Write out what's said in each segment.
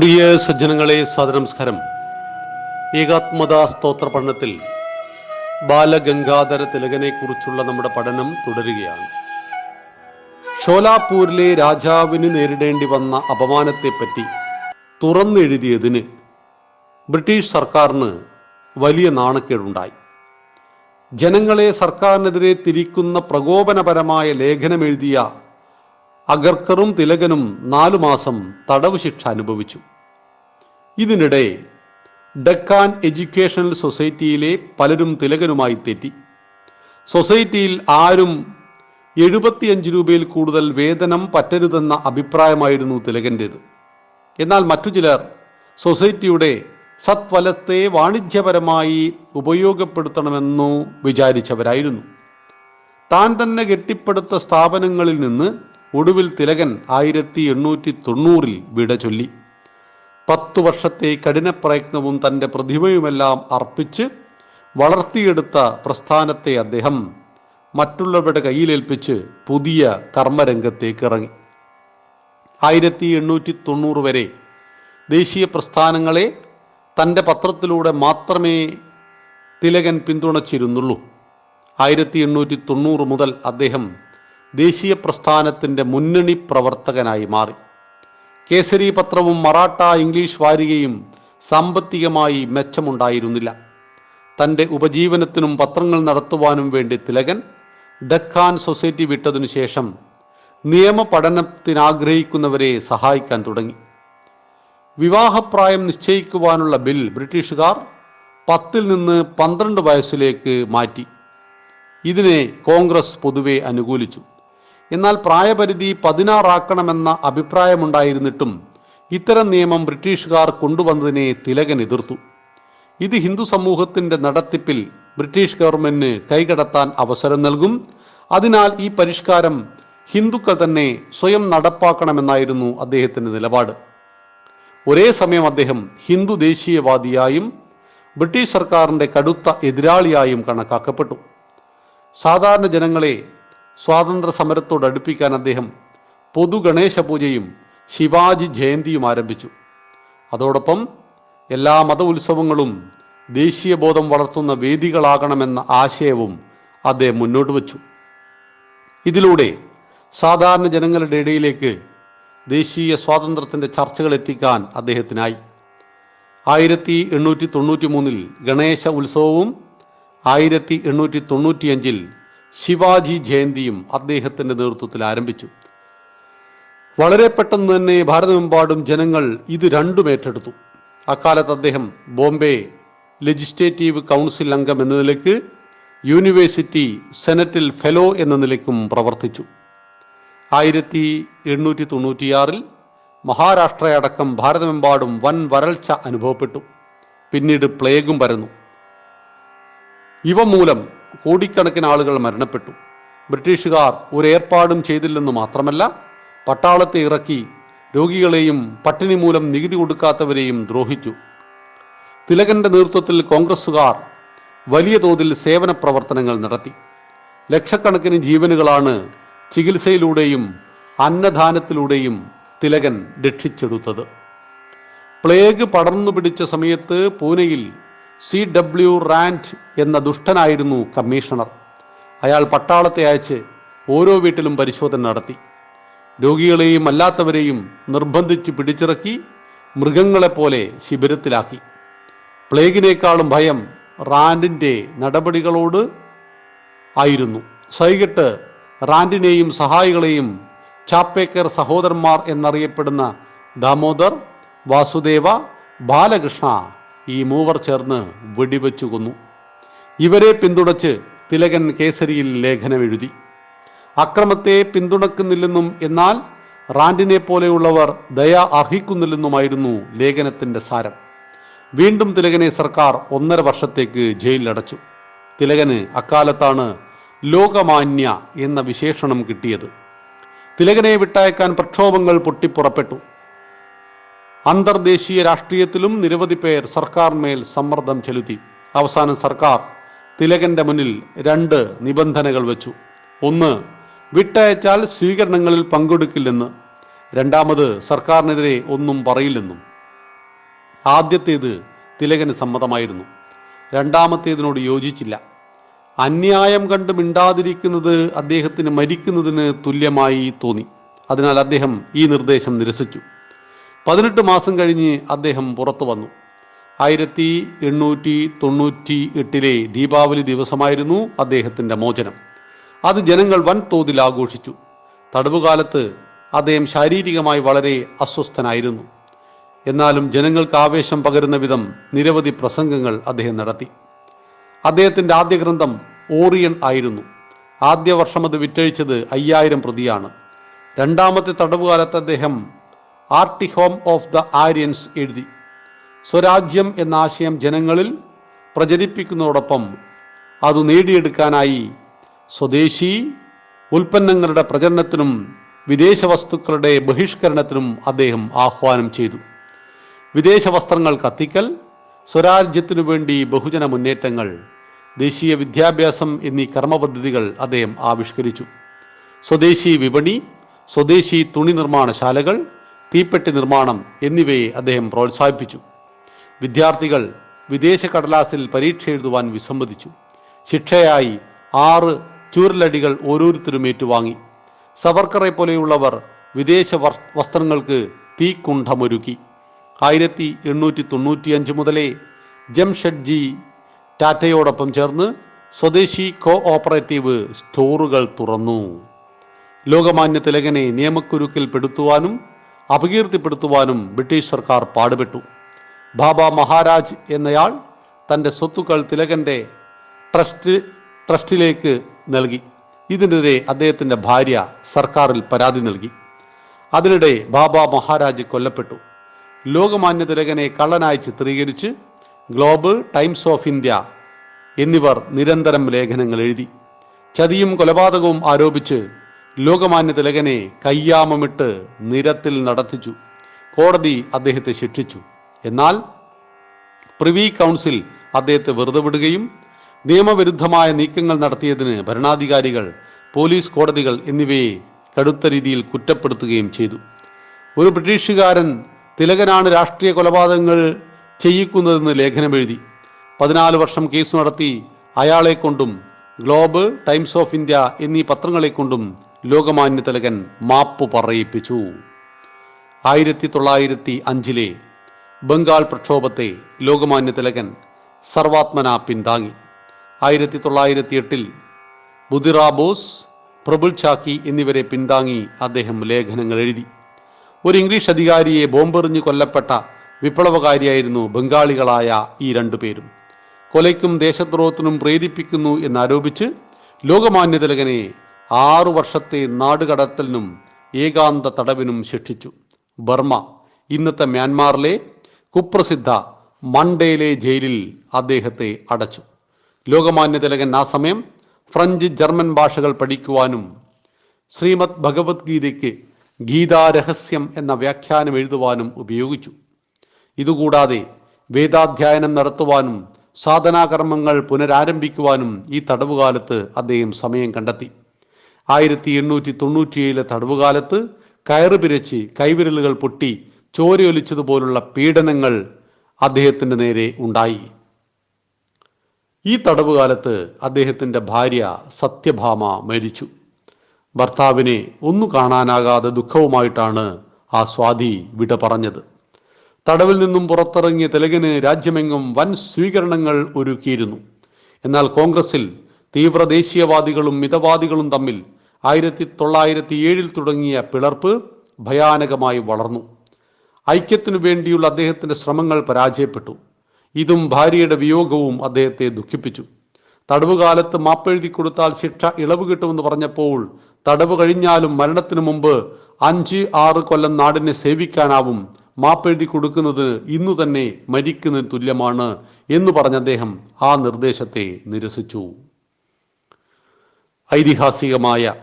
പ്രിയ സജ്ജനങ്ങളെ സ്വാതനമസ്കാരം ഏകാത്മത സ്തോത്ര പഠനത്തിൽ ബാലഗംഗാധര തിലകനെ കുറിച്ചുള്ള നമ്മുടെ പഠനം തുടരുകയാണ്. ഷോലാപൂരിലെ രാജാവിന് നേരിടേണ്ടി വന്ന അപമാനത്തെപ്പറ്റി തുറന്നെഴുതിയതിന് ബ്രിട്ടീഷ് സർക്കാരിന് വലിയ നാണക്കേടുണ്ടായി. ജനങ്ങളെ സർക്കാരിനെതിരെ തിരിക്കുന്ന പ്രകോപനപരമായ ലേഖനമെഴുതിയ അഗർക്കറും തിലകനും നാലു മാസം തടവ് ശിക്ഷ അനുഭവിച്ചു. ഇതിനിടെ ഡക്കാൻ എഡ്യൂക്കേഷണൽ സൊസൈറ്റിയിലെ പലരും തിലകനുമായി തെറ്റി. സൊസൈറ്റിയിൽ ആരും എഴുപത്തിയഞ്ച് രൂപയിൽ കൂടുതൽ വേതനം പറ്റരുതെന്ന അഭിപ്രായമായിരുന്നു തിലകന്റേത് എന്നാൽ മറ്റു ചിലർ സൊസൈറ്റിയുടെ സത്വലത്തെ വാണിജ്യപരമായി ഉപയോഗപ്പെടുത്തണമെന്നു വിചാരിച്ചവരായിരുന്നു. താൻ തന്നെ കെട്ടിപ്പടുത്ത സ്ഥാപനങ്ങളിൽ നിന്ന് ഒടുവിൽ തിലകൻ ആയിരത്തി എണ്ണൂറ്റി തൊണ്ണൂറിൽ വിട ചൊല്ലി. പത്തു വർഷത്തെ കഠിന പ്രയത്നവും തന്റെ പ്രതിഭയുമെല്ലാം അർപ്പിച്ച് വളർത്തിയെടുത്ത പ്രസ്ഥാനത്തെ അദ്ദേഹം മറ്റുള്ളവരുടെ കയ്യിലേൽപ്പിച്ച് പുതിയ കർമ്മരംഗത്തേക്ക് ഇറങ്ങി. ആയിരത്തി എണ്ണൂറ്റി തൊണ്ണൂറ് വരെ ദേശീയ പ്രസ്ഥാനങ്ങളെ തന്റെ പത്രത്തിലൂടെ മാത്രമേ തിലകൻ പിന്തുണച്ചിരുന്നുള്ളൂ. ആയിരത്തി എണ്ണൂറ്റി തൊണ്ണൂറ് മുതൽ അദ്ദേഹം ദേശീയ പ്രസ്ഥാനത്തിന്റെ മുന്നണി പ്രവർത്തകനായി മാറി. കേസരി പത്രവും മറാഠ ഇംഗ്ലീഷ് വാരികയും സാമ്പത്തികമായി മെച്ചമുണ്ടായിരുന്നില്ല. തന്റെ ഉപജീവനത്തിനും പത്രങ്ങൾ നടത്തുവാനും വേണ്ടി തിലകൻ ഡക്കാൻ സൊസൈറ്റി വിട്ടതിനു ശേഷം നിയമ പഠനത്തിനാഗ്രഹിക്കുന്നവരെ സഹായിക്കാൻ തുടങ്ങി. വിവാഹപ്രായം നിശ്ചയിക്കുവാനുള്ള ബിൽ ബ്രിട്ടീഷുകാർ പത്തിൽ നിന്ന് പന്ത്രണ്ട് വയസ്സിലേക്ക് മാറ്റി. ഇതിനെ കോൺഗ്രസ് പൊതുവെ അനുകൂലിച്ചു. എന്നാൽ പ്രായപരിധി പതിനാറാക്കണമെന്ന അഭിപ്രായമുണ്ടായിരുന്നിട്ടും ഇത്തരം നിയമം ബ്രിട്ടീഷുകാർ കൊണ്ടുവന്നതിനെ തിലകൻ എതിർത്തു ഇത് ഹിന്ദു സമൂഹത്തിന്റെ നടത്തിപ്പിൽ ബ്രിട്ടീഷ് ഗവൺമെന്റിന് കൈകടത്താൻ അവസരം നൽകും. അതിനാൽ ഈ പരിഷ്കാരം ഹിന്ദുക്കൾ തന്നെ സ്വയം നടപ്പാക്കണമെന്നായിരുന്നു അദ്ദേഹത്തിന്റെ നിലപാട്. ഒരേ സമയം അദ്ദേഹം ഹിന്ദു ദേശീയവാദിയായും ബ്രിട്ടീഷ് സർക്കാരിന്റെ കടുത്ത എതിരാളിയായും കണക്കാക്കപ്പെട്ടു. സാധാരണ ജനങ്ങളെ സ്വാതന്ത്ര്യ സമരത്തോട് അടുപ്പിക്കാൻ അദ്ദേഹം പൊതു ഗണേശ പൂജയും ശിവാജി ജയന്തിയും ആരംഭിച്ചു. അതോടൊപ്പം എല്ലാ മത ഉത്സവങ്ങളും ദേശീയ ബോധം വളർത്തുന്ന വേദികളാകണമെന്ന ആശയവും അദ്ദേഹം മുന്നോട്ട് വച്ചു. ഇതിലൂടെ സാധാരണ ജനങ്ങളുടെ ഇടയിലേക്ക് ദേശീയ സ്വാതന്ത്ര്യത്തിന്റെ ചർച്ചകൾ എത്തിക്കാൻ അദ്ദേഹത്തിനായി. ആയിരത്തി എണ്ണൂറ്റി തൊണ്ണൂറ്റി മൂന്നിൽ ഗണേശ ഉത്സവവും ആയിരത്തി എണ്ണൂറ്റി തൊണ്ണൂറ്റിയഞ്ചിൽ ശിവാജി ജയന്തിയും അദ്ദേഹത്തിന്റെ നേതൃത്വത്തിൽ ആരംഭിച്ചു. വളരെ പെട്ടെന്ന് തന്നെ ഭാരതമെമ്പാടും ജനങ്ങൾ ഇത് രണ്ടും ഏറ്റെടുത്തു. അക്കാലത്ത് അദ്ദേഹം ബോംബെ ലെജിസ്ലേറ്റീവ് കൗൺസിൽ അംഗം എന്ന നിലയ്ക്ക് യൂണിവേഴ്സിറ്റി സെനറ്റിൽ ഫെലോ എന്ന നിലയ്ക്കും പ്രവർത്തിച്ചു. ആയിരത്തി എണ്ണൂറ്റി തൊണ്ണൂറ്റിയാറിൽ മഹാരാഷ്ട്രയടക്കം ഭാരതമെമ്പാടും വൻ വരൾച്ച അനുഭവപ്പെട്ടു. പിന്നീട് പ്ലേഗും പരന്നു. ഇവ മൂലം കോടിക്കണക്കിന് ആളുകൾ മരണപ്പെട്ടു. ബ്രിട്ടീഷുകാർ ഒരു ഏർപ്പാടും ചെയ്തില്ലെന്ന് മാത്രമല്ല പട്ടാളത്തെ ഇറക്കി രോഗികളെയും പട്ടിണി മൂലം നികുതി കൊടുക്കാത്തവരെയും ദ്രോഹിച്ചു. തിലകന്റെ നേതൃത്വത്തിൽ കോൺഗ്രസുകാർ വലിയ തോതിൽ സേവന പ്രവർത്തനങ്ങൾ നടത്തി. ലക്ഷക്കണക്കിന് ജീവനുകളാണ് ചികിത്സയിലൂടെയും അന്നദാനത്തിലൂടെയും തിലകൻ രക്ഷിച്ചെടുത്തത്. പ്ലേഗ് പടർന്നു പിടിച്ച സമയത്ത് പൂനെയിൽ സി ഡബ്ല്യു റാൻഡ് എന്ന ദുഷ്ടനായിരുന്നു കമ്മീഷണർ. അയാൾ പട്ടാളത്തെ അയച്ച് ഓരോ വീട്ടിലും പരിശോധന നടത്തി. രോഗികളെയും അല്ലാത്തവരെയും നിർബന്ധിച്ച് പിടിച്ചിറക്കി മൃഗങ്ങളെപ്പോലെ ശിബിരത്തിലാക്കി. പ്ലേഗിനേക്കാളും ഭയം റാൻഡിന്റെ നടപടികളോട് ആയിരുന്നു. സൈകിട്ട് റാൻഡിനെയും സഹായികളെയും ചാപ്പേക്കർ സഹോദരന്മാർ എന്നറിയപ്പെടുന്ന ദാമോദർ വാസുദേവ ബാലകൃഷ്ണ ഈ മൂവർ ചേർന്ന് വെടിവെച്ചു കൊന്നു. ഇവരെ പിന്തുണച്ച് തിലകൻ കേസരിയിൽ ലേഖനം എഴുതി അക്രമത്തെ പിന്തുണക്കുന്നില്ലെന്നും എന്നാൽ റാൻഡിനെ പോലെയുള്ളവർ ദയ അർഹിക്കുന്നില്ലെന്നുമായിരുന്നു ലേഖനത്തിന്റെ സാരം. വീണ്ടും തിലകനെ സർക്കാർ ഒന്നര വർഷത്തേക്ക് ജയിലിലടച്ചു. തിലകന് അക്കാലത്താണ് ലോകമാന്യ എന്ന വിശേഷണം കിട്ടിയത്. തിലകനെ വിട്ടയക്കാൻ പ്രക്ഷോഭങ്ങൾ പൊട്ടിപ്പുറപ്പെട്ടു. അന്തർദേശീയ രാഷ്ട്രീയത്തിലും നിരവധി പേർ സർക്കാർ മേൽ സമ്മർദ്ദം ചെലുത്തി. അവസാനം സർക്കാർ തിലകന്റെ മുന്നിൽ രണ്ട് നിബന്ധനകൾ വെച്ചു. ഒന്ന് വിട്ടയച്ചാൽ സ്വീകരണങ്ങളിൽ പങ്കെടുക്കില്ലെന്ന്. രണ്ടാമത് സർക്കാരിനെതിരെ ഒന്നും പറയില്ലെന്നും. ആദ്യത്തേത് തിലകന് സമ്മതമായിരുന്നു. രണ്ടാമത്തേതിനോട് യോജിച്ചില്ല. അന്യായം കണ്ട് മിണ്ടാതിരിക്കുന്നത് അദ്ദേഹത്തിന് മരിക്കുന്നതിന് തുല്യമായി തോന്നി. അതിനാൽ അദ്ദേഹം ഈ നിർദ്ദേശം നിരസിച്ചു. പതിനെട്ട് മാസം കഴിഞ്ഞ് അദ്ദേഹം പുറത്തു വന്നു. ആയിരത്തി എണ്ണൂറ്റി തൊണ്ണൂറ്റി എട്ടിലെ ദീപാവലി ദിവസമായിരുന്നു അദ്ദേഹത്തിന്റെ മോചനം. അത് ജനങ്ങൾ വൻതോതിൽ ആഘോഷിച്ചു. തടവുകാലത്ത് അദ്ദേഹം ശാരീരികമായി വളരെ അസ്വസ്ഥനായിരുന്നു. എന്നാലും ജനങ്ങൾക്ക് ആവേശം പകരുന്ന വിധം നിരവധി പ്രസംഗങ്ങൾ അദ്ദേഹം നടത്തി. അദ്ദേഹത്തിന്റെ ആദ്യ ഗ്രന്ഥം ഓറിയൻ ആയിരുന്നു. ആദ്യ വർഷം അത് വിറ്റഴിച്ചത് അയ്യായിരം പ്രതിയാണ്. രണ്ടാമത്തെ തടവുകാലത്ത് അദ്ദേഹം Arctic home of the Aryans എഴുതി. സ്വരാജ്യം എന്ന ആശയം ജനങ്ങളിൽ പ്രചരിപ്പിക്കുന്നതോടൊപ്പം അത് നേടിയെടുക്കാനായി സ്വദേശി ഉൽപ്പന്നങ്ങളുടെ പ്രചരണത്തിനും വിദേശ വസ്തുക്കളുടെ ബഹിഷ്കരണത്തിനും അദ്ദേഹം ആഹ്വാനം ചെയ്തു. വിദേശ വസ്ത്രങ്ങൾ കത്തിക്കൽ സ്വരാജ്യത്തിനു വേണ്ടി ബഹുജന മുന്നേറ്റങ്ങൾ ദേശീയ വിദ്യാഭ്യാസം എന്നീ കർമ്മപദ്ധതികൾ അദ്ദേഹം ആവിഷ്കരിച്ചു. സ്വദേശി വിപണി സ്വദേശി തുണി നിർമ്മാണശാലകൾ തീപ്പെട്ടി നിർമ്മാണം എന്നിവയെ അദ്ദേഹം പ്രോത്സാഹിപ്പിച്ചു. വിദ്യാർത്ഥികൾ വിദേശ കടലാസിൽ പരീക്ഷ എഴുതുവാൻ വിസമ്മതിച്ചു. ശിക്ഷയായി ആറ് ചൂരലടികൾ ഓരോരുത്തരും ഏറ്റുവാങ്ങി. സവർക്കറെ പോലെയുള്ളവർ വിദേശ വസ്ത്രങ്ങൾക്ക് തീക്കുണ്ഠമൊരുക്കി. ആയിരത്തി എണ്ണൂറ്റി തൊണ്ണൂറ്റിയഞ്ച് മുതലേ ജംഷഡ്ജി ടാറ്റയോടൊപ്പം ചേർന്ന് സ്വദേശി കോ ഓപ്പറേറ്റീവ് സ്റ്റോറുകൾ തുറന്നു. ലോകമാന്യ തിലകനെ നിയമക്കുരുക്കിൽ പെടുത്തുവാനും അപകീർത്തിപ്പെടുത്തുവാനും ബ്രിട്ടീഷ് സർക്കാർ പാടുപെട്ടു. ബാബ മഹാരാജ് എന്നയാൾ തന്റെ സ്വത്തുക്കൾ തിലകന്റെ ട്രസ്റ്റ് ട്രസ്റ്റിലേക്ക് നൽകി. ഇതിനെതിരെ അദ്ദേഹത്തിന്റെ ഭാര്യ സർക്കാരിൽ പരാതി നൽകി. അതിനിടെ ബാബ മഹാരാജ് കൊല്ലപ്പെട്ടു. ലോകമാന്യ തിലകനെ കള്ളനായി ചിത്രീകരിച്ച് ഗ്ലോബൽ ടൈംസ് ഓഫ് ഇന്ത്യ എന്നിവർ നിരന്തരം ലേഖനങ്ങൾ എഴുതി. ചതിയും കൊലപാതകവും ആരോപിച്ച് ലോകമാന്യ തിലകനെ കയ്യാമമിട്ട് നിരത്തിൽ നടത്തിച്ചു. കോടതി അദ്ദേഹത്തെ ശിക്ഷിച്ചു. എന്നാൽ പ്രിവി കൗൺസിൽ അദ്ദേഹത്തെ വെറുതെ വിടുകയും നിയമവിരുദ്ധമായ നീക്കങ്ങൾ നടത്തിയതിന് ഭരണാധികാരികൾ പോലീസ് കോടതികൾ എന്നിവയെ കടുത്ത രീതിയിൽ കുറ്റപ്പെടുത്തുകയും ചെയ്തു. ഒരു ബ്രിട്ടീഷുകാരൻ തിലകനാണ് രാഷ്ട്രീയ കൊലപാതകങ്ങൾ ചെയ്യിക്കുന്നതെന്ന് ലേഖനമെഴുതി. പതിനാല് വർഷം കേസ് നടത്തി അയാളെ കൊണ്ടും ഗ്ലോബ് ടൈംസ് ഓഫ് ഇന്ത്യ എന്നീ പത്രങ്ങളെ കൊണ്ടും ലോകമാന്യ തിലകൻ മാപ്പ് പറയിപ്പിച്ചു. ആയിരത്തി തൊള്ളായിരത്തി അഞ്ചിലെ ബംഗാൾ പ്രക്ഷോഭത്തെ ലോകമാന്യ തിലകൻ സർവാത്മന പിന്താങ്ങി ആയിരത്തി തൊള്ളായിരത്തി എട്ടിൽ ബുദിറാബോസ് പ്രബുൽ ചാക്കി എന്നിവരെ പിന്താങ്ങി അദ്ദേഹം ലേഖനങ്ങൾ എഴുതി. ഒരു ഇംഗ്ലീഷ് അധികാരിയെ ബോംബെറിഞ്ഞ് കൊല്ലപ്പെട്ട വിപ്ലവകാരിയായിരുന്നു ബംഗാളികളായ ഈ രണ്ടുപേരും കൊലയ്ക്കും ദേശദ്രോഹത്തിനും പ്രേരിപ്പിക്കുന്നു എന്നാരോപിച്ച് ലോകമാന്യ തിലകനെ ആറു വർഷത്തെ നാടുകടത്തലിനും ഏകാന്ത തടവിനും ശിക്ഷിച്ചു. ബർമ്മ ഇന്നത്തെ മ്യാൻമാറിലെ കുപ്രസിദ്ധ മണ്ടയിലെ ജയിലിൽ അദ്ദേഹത്തെ അടച്ചു. ലോകമാന്യ തിലകൻ ആ സമയം ഫ്രഞ്ച് ജർമ്മൻ ഭാഷകൾ പഠിക്കുവാനും ശ്രീമദ് ഭഗവത്ഗീതയ്ക്ക് ഗീതാരഹസ്യം എന്ന വ്യാഖ്യാനം എഴുതുവാനും ഉപയോഗിച്ചു. ഇതുകൂടാതെ വേദാധ്യായനം നടത്തുവാനും സാധനാകർമ്മങ്ങൾ പുനരാരംഭിക്കുവാനും ഈ തടവുകാലത്ത് അദ്ദേഹം സമയം കണ്ടെത്തി. ആയിരത്തി എണ്ണൂറ്റി തൊണ്ണൂറ്റിയേഴിലെ തടവുകാലത്ത് കയറ് പിരച്ച് കൈവിരലുകൾ പൊട്ടി ചോരയൊലിച്ചതുപോലുള്ള പീഡനങ്ങൾ അദ്ദേഹത്തിന്റെ നേരെ ഉണ്ടായി. ഈ തടവുകാലത്ത് അദ്ദേഹത്തിന്റെ ഭാര്യ സത്യഭാമ മരിച്ചു. ഭർത്താവിനെ ഒന്നു കാണാനാകാതെ ദുഃഖവുമായിട്ടാണ് ആ സ്വാതി വിട പറഞ്ഞത്. തടവിൽ നിന്നും പുറത്തിറങ്ങിയ തിലകന് രാജ്യമെങ്ങും വൻ സ്വീകരണങ്ങൾ ഒരുക്കിയിരുന്നു. എന്നാൽ കോൺഗ്രസിൽ തീവ്ര ദേശീയവാദികളും മിതവാദികളും തമ്മിൽ ആയിരത്തി തൊള്ളായിരത്തി ഏഴിൽ തുടങ്ങിയ പിളർപ്പ് ഭയാനകമായി വളർന്നു. ഐക്യത്തിനു വേണ്ടിയുള്ള അദ്ദേഹത്തിന്റെ ശ്രമങ്ങൾ പരാജയപ്പെട്ടു. ഇതും ഭാര്യയുടെ വിയോഗവും അദ്ദേഹത്തെ ദുഃഖിപ്പിച്ചു. തടവുകാലത്ത് മാപ്പെഴുതി കൊടുത്താൽ ശിക്ഷ ഇളവ് കിട്ടുമെന്ന് പറഞ്ഞപ്പോൾ തടവ് കഴിഞ്ഞാലും മരണത്തിനു മുമ്പ് അഞ്ച് ആറ് കൊല്ലം നാടിനെ സേവിക്കാനാവും മാപ്പെഴുതി കൊടുക്കുന്നത് ഇന്നു തന്നെ മരിക്കുന്നതിന് തുല്യമാണ് എന്ന് പറഞ്ഞ അദ്ദേഹം ആ നിർദ്ദേശത്തെ നിരസിച്ചു. ഐതിഹാസികമായ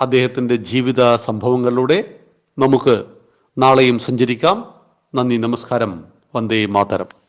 അദ്ദേഹത്തിന്റെ ജീവിത സംഭവങ്ങളിലൂടെ നമുക്ക് നാളെയും സഞ്ചരിക്കാം. നന്ദി നമസ്കാരം. വന്ദേ മാതരം.